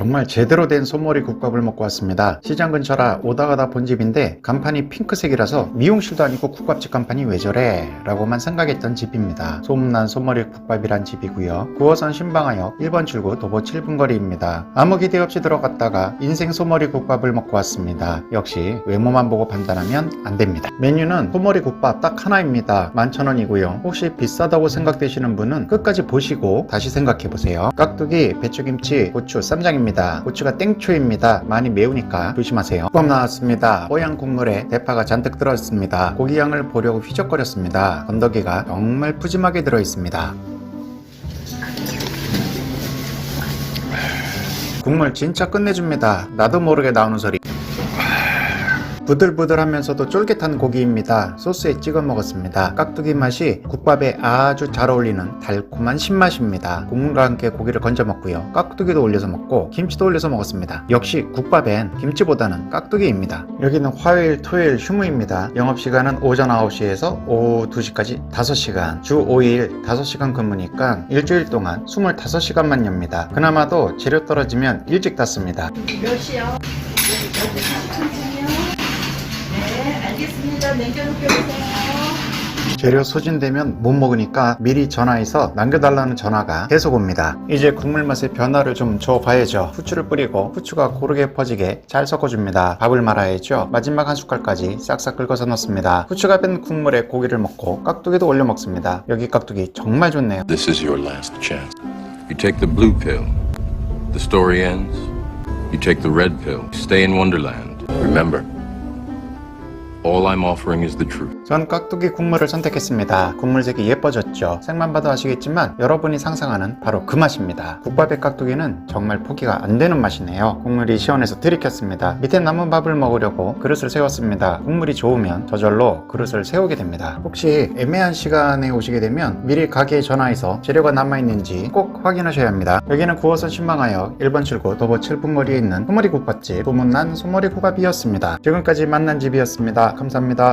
정말 제대로 된 소머리 국밥을 먹고 왔습니다. 시장 근처라 오다 가다 본 집인데 간판이 핑크색이라서 미용실도 아니고 국밥집 간판이 왜 저래? 라고만 생각했던 집입니다. 소문난 소머리 국밥이란 집이고요. 9호선 신방하역 1번 출구 도보 7분 거리입니다. 아무 기대 없이 들어갔다가 인생 소머리 국밥을 먹고 왔습니다. 역시 외모만 보고 판단하면 안 됩니다. 메뉴는 소머리 국밥 딱 하나입니다. 11,000원이고요. 혹시 비싸다고 생각되시는 분은 끝까지 보시고 다시 생각해 보세요. 깍두기, 배추김치, 고추, 쌈장입니다. 고추가 땡초입니다. 많이 매우니까 조심하세요. 국밥 나왔습니다. 뽀얀 국물에 대파가 잔뜩 들어있습니다. 고기 양을 보려고 휘적거렸습니다. 건더기가 정말 푸짐하게 들어있습니다. 국물 진짜 끝내줍니다. 나도 모르게 나오는 소리. 부들부들하면서도 쫄깃한 고기입니다. 소스에 찍어 먹었습니다. 깍두기 맛이 국밥에 아주 잘 어울리는 달콤한 신맛입니다. 국물과 함께 고기를 건져 먹고요. 깍두기도 올려서 먹고 김치도 올려서 먹었습니다. 역시 국밥엔 김치보다는 깍두기입니다. 여기는 화요일, 토요일 휴무입니다. 영업시간은 오전 9시에서 오후 2시까지 5시간. 주 5일 5시간 근무니까 일주일 동안 25시간만 엽니다. 그나마도 재료 떨어지면 일찍 닫습니다. 몇 시요? 네, 12시쯤이요. 네, 알겠습니다. 냉겨놓게 오세요. 재료 소진되면 못 먹으니까 미리 전화해서 남겨달라는 전화가 계속 옵니다. 이제 국물 맛에 변화를 좀 줘봐야죠. 후추를 뿌리고 후추가 고르게 퍼지게 잘 섞어줍니다. 밥을 말아야죠. 마지막 한 숟갈까지 싹싹 긁어서 넣습니다. 후추가 뺀 국물에 고기를 먹고 깍두기도 올려 먹습니다. 여기 깍두기 정말 좋네요. This is your last chance. You take the blue pill, the story ends. You take the red pill, stay in Wonderland. Remember, all I'm offering is the truth. 전 깍두기 국물을 선택했습니다. 국물색이 예뻐졌죠. 색만 봐도 아시겠지만 여러분이 상상하는 바로 그 맛입니다. 국밥의 깍두기는 정말 포기가 안 되는 맛이네요. 국물이 시원해서 들이켰습니다. 밑에 남은 밥을 먹으려고 그릇을 세웠습니다. 국물이 좋으면 저절로 그릇을 세우게 됩니다. 혹시 애매한 시간에 오시게 되면 미리 가게에 전화해서 재료가 남아있는지 꼭 확인하셔야 합니다. 여기는 9호선 신망하역 1번 출구 도보 7분 거리에 있는 소머리 국밥집 소문난 소머리 국밥이었습니다. 지금까지 만난 집이었 감사합니다.